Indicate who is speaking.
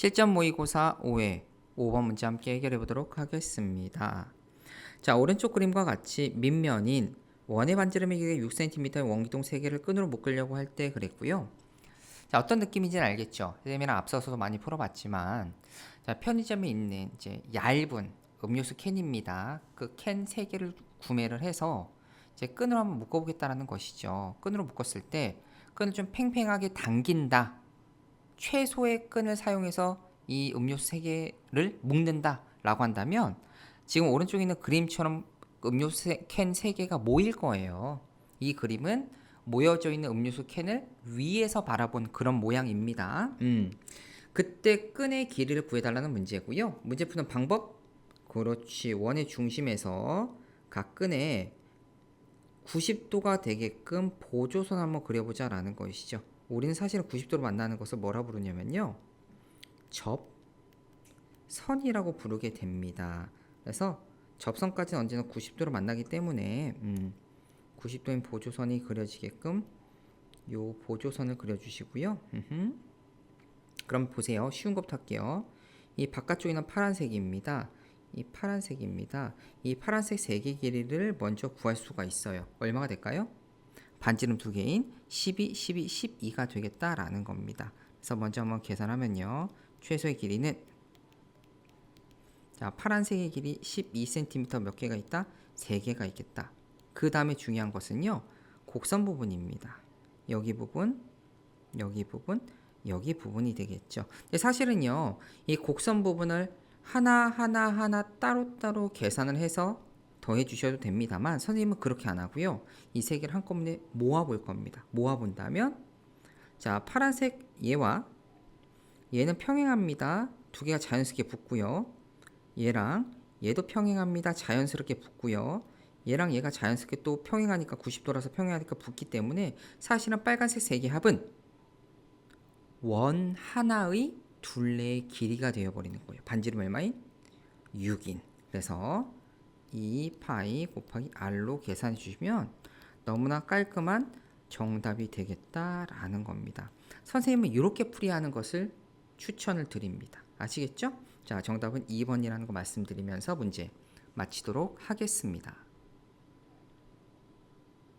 Speaker 1: 실전 모의고사 5회 5번 문제 함께 해결해 보도록 하겠습니다. 자, 오른쪽 그림과 같이 밑면인 원의 반지름의 길이 6cm의 원기둥 3개를 끈으로 묶으려고 할 때 그랬고요. 자, 어떤 느낌인지는 알겠죠? 선생님이랑 앞서서도 많이 풀어봤지만 자, 편의점에 있는 이제 얇은 음료수 캔입니다. 그 캔 3개를 구매를 해서 이제 끈으로 한번 묶어보겠다라는 것이죠. 끈으로 묶었을 때 끈을 좀 팽팽하게 당긴다. 최소의 끈을 사용해서 이 음료수 3개를 묶는다라고 한다면 지금 오른쪽에 있는 그림처럼 음료수 세- 캔 3개가 모일 거예요. 이 그림은 모여져 있는 음료수 캔을 위에서 바라본 그런 모양입니다. 음. 그때 끈의 길이를 구해달라는 문제고요. 문제 푸는 방법 그렇지 원의 중심에서 각 끈에 90도가 되게끔 보조선 한번 그려보자라는 것이죠. 우리는 사실은 90도로 만나는 것을 뭐라 부르냐면요. 접선이라고 부르게 됩니다. 그래서 접선까지는 언제나 90도로 만나기 때문에 음, 90도인 보조선이 그려지게끔 요 보조선을 그려주시고요. 음흠. 그럼 보세요. 쉬운 것부터 할게요. 이 바깥쪽에는 파란색입니다. 이 파란색입니다. 이 파란색 세 개 길이를 먼저 구할 수가 있어요. 얼마가 될까요? 반지름 두 개인 12, 12, 12가 되겠다라는 겁니다. 그래서 먼저 한번 계산하면요. 최소의 길이는 자, 파란색의 길이 12cm 몇 개가 있다? 3개가 있겠다. 그 다음에 중요한 것은요. 곡선 부분입니다. 여기 부분, 여기 부분, 여기 부분이 되겠죠. 사실은요. 이 곡선 부분을 하나 하나 하나 따로따로 계산을 해서 더해 주셔도 됩니다만 선생님은 그렇게 안 하고요. 이 세 개를 한꺼번에 모아 볼 겁니다. 모아 본다면 자, 파란색 얘와 얘는 평행합니다. 두 개가 자연스럽게 붙고요. 얘랑 얘도 평행합니다. 자연스럽게 붙고요. 얘랑 얘가 자연스럽게 또 평행하니까 90도라서 평행하니까 붙기 때문에 사실은 빨간색 세 개 합은 원 하나의 둘레의 길이가 되어버리는 거예요. 반지름 얼마인? 6인. 그래서 2 파이 곱하기 r로 계산해 주시면 너무나 깔끔한 정답이 되겠다라는 겁니다. 선생님은 이렇게 풀이하는 것을 추천을 드립니다. 아시겠죠? 자, 정답은 2번이라는 거 말씀드리면서 문제 마치도록 하겠습니다.